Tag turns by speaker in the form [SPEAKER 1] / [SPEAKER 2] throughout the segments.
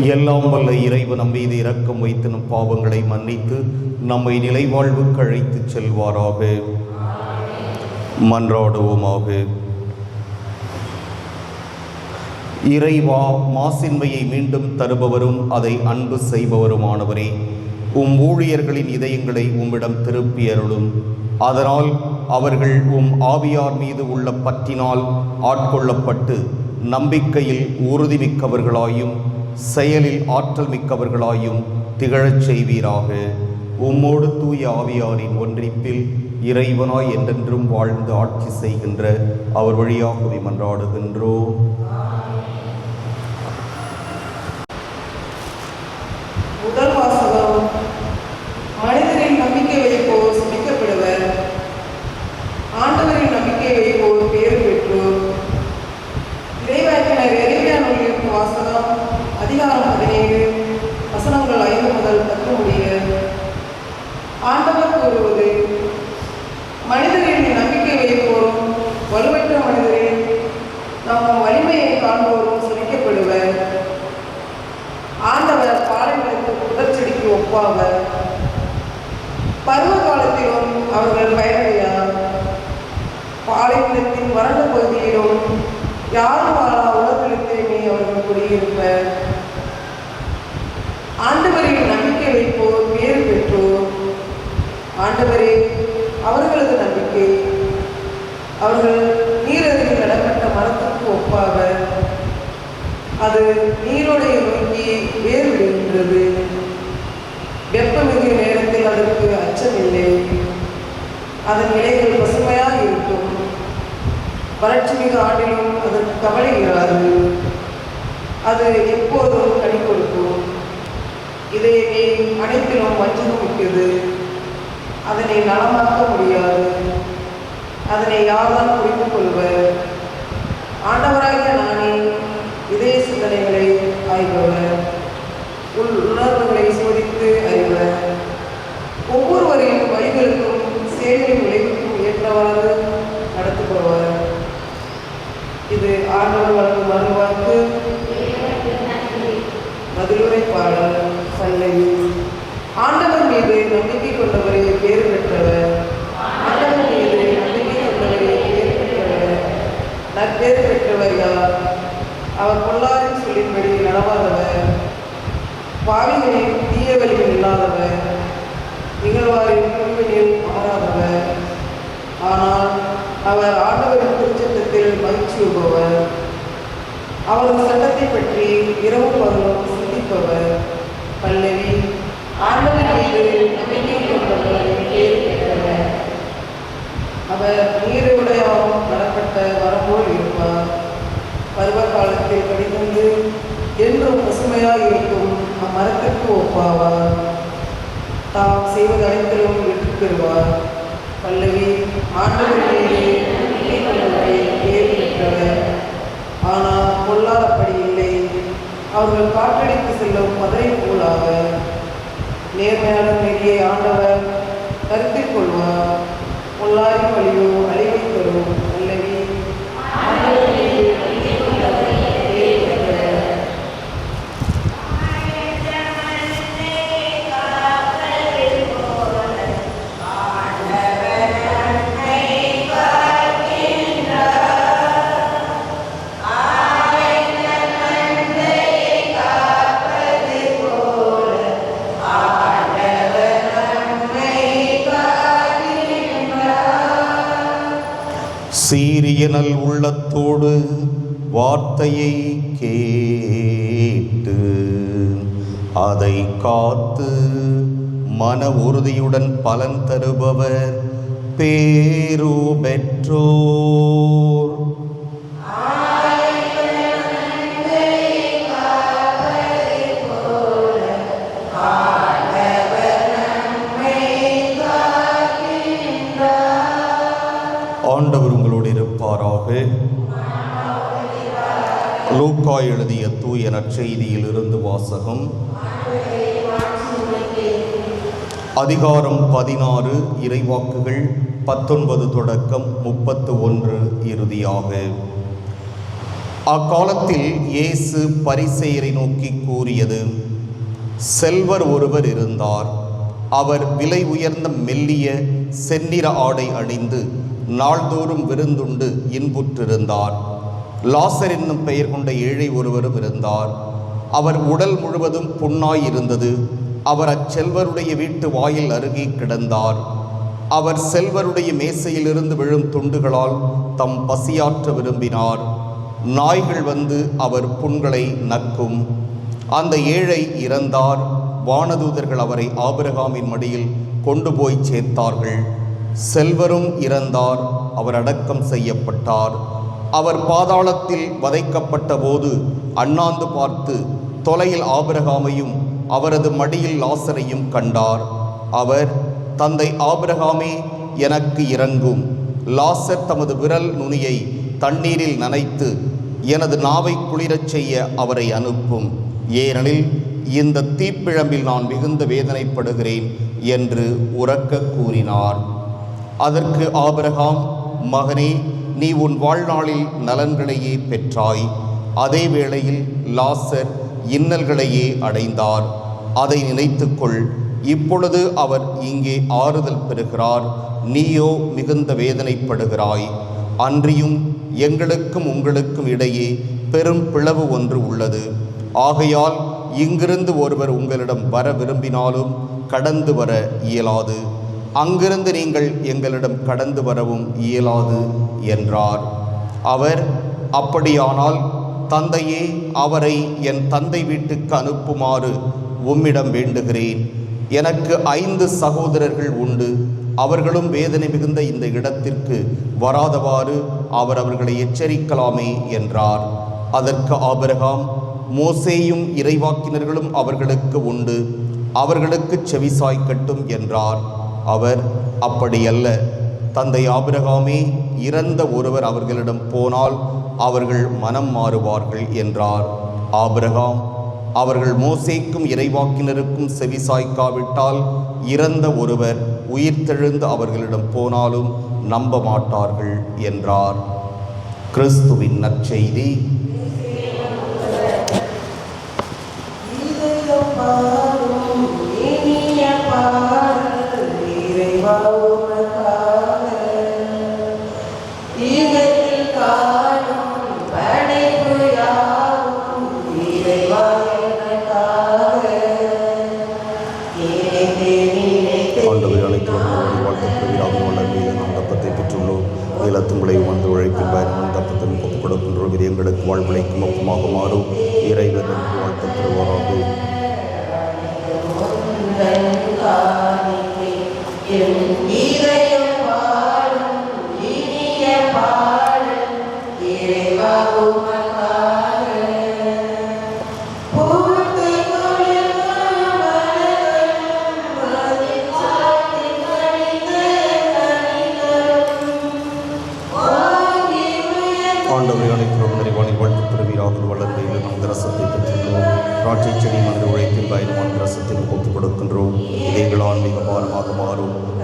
[SPEAKER 1] எல்லாம் வல்ல இறைவன் மீது இரக்கம் வைத்து நம் பாவங்களை மன்னித்து நம்மை நிலைவாழ்வுக்கு அழைத்து செல்வாராக. மன்றாடுவோமாக. இறைவா மாசின்மையை மீண்டும் தருபவரும் அதை அன்பு செய்பவருமானவரே. உம் ஊழியர்களின் இதயங்களை உம்மிடம் திருப்பி அருளும். அதனால் அவர்கள் உம் ஆவியார் மீது உள்ள பற்றினால் ஆட்கொள்ளப்பட்டு நம்பிக்கையில் உறுதிமிக்கவர்களாயும் செயலில் ஆற்றல் மிக்கவர்களாயும் திகழச் செய்வீராக. உம்மோடு தூய ஆவியாரின் ஒன்றிப்பில் இறைவனாய் என்றென்றும் வாழ்ந்து ஆட்சி செய்கின்ற அவர் வழியாகவே மன்றாடுகின்றோம்.
[SPEAKER 2] ஆண்டவரே அவர்களது நம்பிக்கை. அவர்கள் நீரருகில் நடப்பட்ட மரத்துக்கு ஒப்பாக அது நீரோடைய நோக்கி வேறுவிடுகின்றது வெப்பமிகு நேரத்தில் அதற்கு அச்சமில்லை. அதன் இலைகள் பசுமையாக இருக்கும். வறட்சி மிகு ஆண்டிலும் அதற்கு கவலை இராது. அது எப்போதும் கனி கொடுக்கும். இதை நீ அனைத்திலும் வஞ்சகம் முக்கியது அதனை நலமாக்க முடியாது. அதனை யார்தான் புரிந்து கொள்வர்? ஆண்டவராகிய நானே இதய சிந்தனைகளை ஆய்பவர் உள் உணர்வுகளை சோதித்து அறிவர். ஒவ்வொருவரின் வழிகளுக்கும் செயலின் விளைவுக்கும் ஏற்றவாறு நடத்துபவர் இது ஆண்டவர் வழங்கும் அருள்வாக்கு மதுரை பாடல். பல்லவி ஆண்டவர் மீது நம்பிக்கை கொண்டவரை பேறு பெற்றவர் ஆண்டவர் மீது நம்பிக்கை கொண்டவரை பேறு பெற்றவர் பேர் பெற்றவர் யார்? அவர் பொல்லாரின் சொல்லின்படி நடவாதவர். பாவிகளின் தீய வழியில் இல்லாதவர். நிகழ்வாரின் குழுவினில் மாறாதவர் ஆனால் அவர் ஆண்டவரின் திருச்சட்டத்தில் மகிழ்ச்சியுபவர் அவரது சட்டத்தை பற்றி இரவு பகலும் சிந்திப்பவர். பல்லவி ஆண்டவர் மீது நம்பிக்கை கொண்டவர் அவர் நீர் காலத்தில் கடிதந்து என்றும் பசுமையாக இருக்கும் அம்மரத்திற்கு ஒப்பாவார் தாம் செய்வது அனைத்திலும் வெற்றி பெறுவார். பல்லவி ஆண்டவர் மீது பெற்றவர் ஆனால் பொல்லாதபடி இல்லை. அவர்கள் காற்றடித்து செல்லும் மதுரை போலாக நேர்மையான நெறியை ஆண்டவர் கருத்தில் கொள்வார். பொல்லாரின் வழியோ
[SPEAKER 1] வார்த்தையை கேட்டு அதை காத்து மன உறுதியுடன் பலன் தருபவர் பேரு பெற்றோர் லூக்கா எழுதிய தூய நற்செய்தியில் இருந்து வாசகம். அதிகாரம் பதினாறு இறைவாக்குகள் பத்தொன்பது தொடக்கம் முப்பத்து ஒன்று இறுதியாக. அக்காலத்தில் இயேசு பரிசெயரை நோக்கி கூறியது செல்வர் ஒருவர் இருந்தார். அவர் விலை உயர்ந்த மெல்லிய செந்நிற ஆடை அணிந்து நாள்தோறும் விருந்துண்டு இன்புற்றிருந்தார். லாசர் என்னும் பெயர் கொண்ட ஏழை ஒருவரும் இருந்தார். அவர் உடல் முழுவதும் புண்ணாய் இருந்தது அவர் அச்செல்வருடைய வீட்டு வாயில் அருகே கிடந்தார். அவர் செல்வருடைய மேசையிலிருந்து விழும் துண்டுகளால் தம் பசியாற்ற விரும்பினார். நாய்கள் வந்து அவர் புண்களை நக்கும். அந்த ஏழை இறந்தார். வானதூதர்கள் அவரை ஆபிரகாமின் மடியில் கொண்டு போய் சேர்த்தார்கள். செல்வரும் இறந்தார். அவர் அடக்கம் செய்யப்பட்டார். அவர் பாதாளத்தில் வதைக்கப்பட்ட போது அண்ணாந்து பார்த்து தொலையில் ஆபிரகாமையும் அவரது மடியில் லாசரையும் கண்டார். அவர் தந்தை ஆபிரகாமே எனக்கு இறங்கும் லாசர் தமது விரல் நுனியை தண்ணீரில் நனைத்து எனது நாவை குளிரச் செய்ய அவரை அனுப்பும். ஏனெனில் இந்த தீப்பிழம்பில் நான் மிகுந்த வேதனைப்படுகிறேன் என்று உறக்க கூறினார். அதற்கு ஆபிரகாம் மகனே நீ உன் வாழ்நாளில் நலன்களையே பெற்றாய். அதே வேளையில் லாசர் இன்னல்களையே அடைந்தார். அதை நினைத்துக்கொள். இப்பொழுது அவர் இங்கே ஆறுதல் பெறுகிறார். நீயோ மிகுந்த வேதனைப்படுகிறாய். அன்றியும் எங்களுக்கும் உங்களுக்கும் இடையே பெரும் பிளவு ஒன்று உள்ளது. ஆகையால் இங்கிருந்து ஒருவர் உங்களிடம் வர விரும்பினாலும் கடந்து வர இயலாது. அங்கிருந்து நீங்கள் எங்களிடம் கடந்து வரவும் இயலாது என்றார். அவர் அப்படியானால் தந்தையே அவரை என் தந்தை வீட்டுக்கு அனுப்புமாறு உம்மிடம் வேண்டுகிறேன். எனக்கு ஐந்து சகோதரர்கள் உண்டு. அவர்களும் வேதனை மிகுந்த இந்த இடத்திற்கு வராதவாறு அவர் அவர்களை எச்சரிக்கலாமே என்றார். அதற்கு ஆபிரகாம் மோசேயும் இறைவாக்கினர்களும் அவர்களுக்கு உண்டு. அவர்களுக்கு செவிசாய்க்கட்டும் என்றார். அவர் அப்படியல்ல தந்தை ஆபிரகாமே இறந்த ஒருவர் அவர்களிடம் போனால் அவர்கள் மனம் மாறுவார்கள் என்றார். ஆபிரகாம் அவர்கள் மோசேக்கும் இறைவாக்கினருக்கும் செவிசாய்க்காவிட்டால் இறந்த ஒருவர் உயிர்த்தெழுந்து அவர்களிடம் போனாலும் நம்ப மாட்டார்கள் என்றார். கிறிஸ்துவின் நற்செய்தி. இது எங்களுக்கு வாழ்விளைக்கும் ஒப்பமாக மாறும்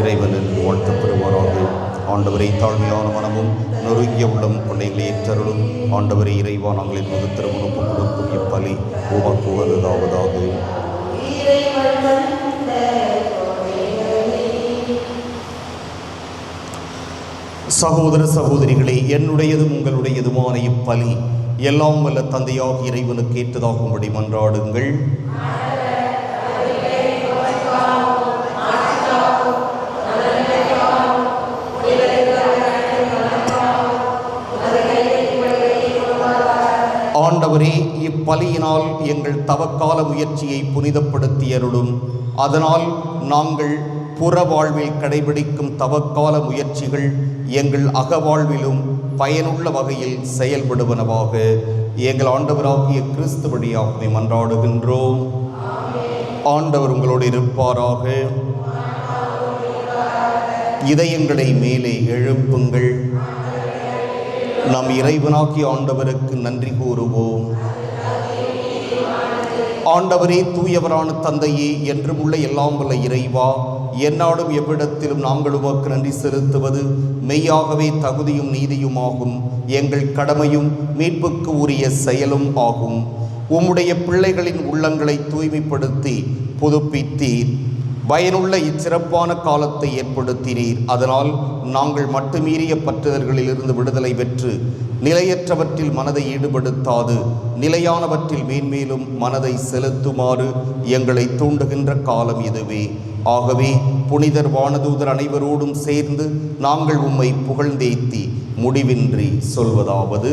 [SPEAKER 2] இறைவனில் வாழ்த்தப்படுவாராக.
[SPEAKER 1] ஆண்டவரை தாழ்மையான மனமும் நொறுங்கிய உள்ளம் பிள்ளைகளை ஏற்றருளும். ஆண்டவரை இறைவா நாங்கள் என்பது திருமணம் கொடுக்கும் இப்பலி உமக்கு சகோதர சகோதரிகளே என்னுடையதும் உங்களுடையதுமான இப்பலி எல்லாம் வல்ல தந்தையாக இறைவனுக்கு ஏற்றதாகும்படி மன்றாடுங்கள். பலியினால் எங்கள் தவக்கால முயற்சியை புனிதப்படுத்தியருளும். அதனால் நாங்கள் புற வாழ்வில் கடைபிடிக்கும் தவக்கால முயற்சிகள் எங்கள் அகவாழ்விலும் பயனுள்ள வகையில் செயல்படுவனவாக. எங்கள் ஆண்டவராகிய கிறிஸ்து வழியாகவே மன்றாடுகின்றோம் ஆண்டவர் உங்களோடு இருப்பாராக. இதயங்களை மேலே எழுப்புங்கள். நம் இறைவனாக்கி ஆண்டவருக்கு நன்றி கூறுவோம். ஆண்டவரே தூயவரான தந்தையே என்றும் உள்ள எல்லாம் வல்ல இறைவா எந்நாளும் எவ்விடத்திலும் நாங்கள் உமக்கு நன்றி செலுத்துவது. மெய்யாகவே தகுதியும் நீதியுமாகும். எங்கள் கடமையும் மீட்புக்கு உரிய செயலும் ஆகும். உம்முடைய பிள்ளைகளின் உள்ளங்களை தூய்மைப்படுத்தி புதுப்பித்தீர். பயனுள்ள இச்சிறப்பான காலத்தை ஏற்படுத்தினீர். அதனால் நாங்கள் மட்டுமீறிய பற்றுதல்களிலிருந்து விடுதலை பெற்று நிலையற்றவற்றில் மனதை ஈடுபடுத்தாது நிலையானவற்றில் மேன்மேலும் மனதை செலுத்துமாறு எங்களை தூண்டுகின்ற காலம் இதுவே. ஆகவே புனிதர் வானதூதர் அனைவரோடும் சேர்ந்து நாங்கள் உம்மை புகழ்ந்தேத்தி முடிவின்றி சொல்வதாவது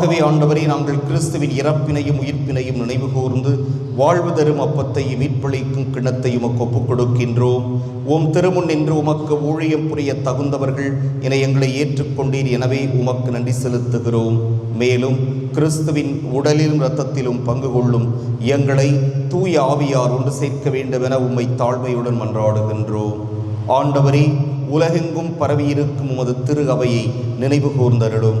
[SPEAKER 1] ஆகவே ஆண்டவரே நாங்கள் கிறிஸ்துவின் இறப்பினையும் உயிர்ப்பினையும் நினைவு கூர்ந்து வாழ்வு தரும் அப்பத்தையும் மீட்பளிக்கும் கிணத்தையும் ஒப்புக் கொடுக்கின்றோம் உம் திருமுன் நின்று உமக்கு ஊழியம் புரிய தகுந்தவர்கள் என எங்களை ஏற்றுக்கொண்டீர். எனவே உமக்கு நன்றி செலுத்துகிறோம். மேலும் கிறிஸ்துவின் உடலிலும் இரத்தத்திலும் பங்கு கொள்ளும் எங்களை தூய ஆவியார் ஒன்று சேர்க்க வேண்டும் என உம்மை தாழ்மையுடன் மன்றாடுகின்றோம். ஆண்டவரே உலகெங்கும் பரவியிருக்கும் உமது திரு அவையை நினைவு கூர்ந்தருளும்.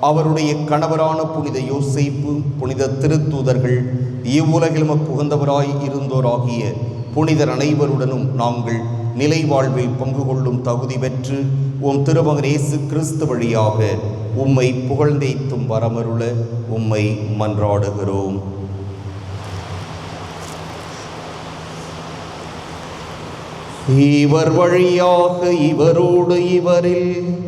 [SPEAKER 1] அவருடைய கணவரான புனித யோசிப்பு புனித திருத்தூதர்கள் இவ்வுலகில் நமக்கு உகந்தவராய் இருந்தோராகிய புனிதர் அனைவருடனும் நாங்கள் நிலை வாழ்வில் பங்கு கொள்ளும் தகுதி பெற்று உம் திருமகன் இயேசு கிறிஸ்து வழியாக உம்மை புகழ்ந்தேத்தும் வரமருள உம்மை மன்றாடுகிறோம். இவர் வழியாக இவரோடு இவரில்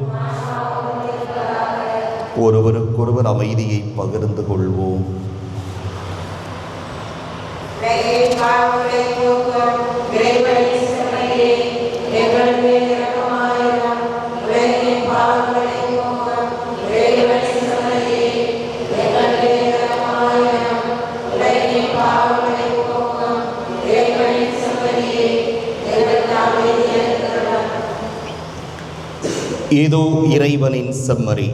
[SPEAKER 1] ஒருவருக்கொருவர் அமைதியை பகிர்ந்து கொள்வோம்.
[SPEAKER 3] ஏதோ இறைவனின்
[SPEAKER 1] செம்மறி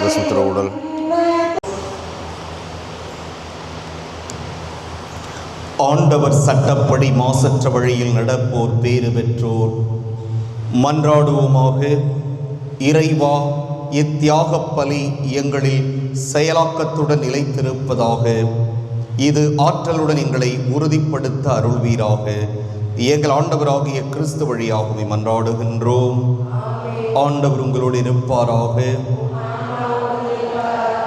[SPEAKER 4] கிறிஸ்துவின் திருவுடல்
[SPEAKER 1] ஆண்டவர் சட்டப்படி மாசற்ற வழியில் நடப்போர் பேறு பெற்றோர். மன்றாடுவோமாக இறைவா இத்தியாக பலி எங்களில் செயலாக்கத்துடன் நிலைத்திருப்பதாக இது ஆற்றலுடன் எங்களை உறுதிப்படுத்த அருள்வீராக. எங்கள் ஆண்டவராகிய கிறிஸ்து வழியாகவே மன்றாடுகின்றோம். ஆண்டவர் உங்களோடு இருப்பாராக.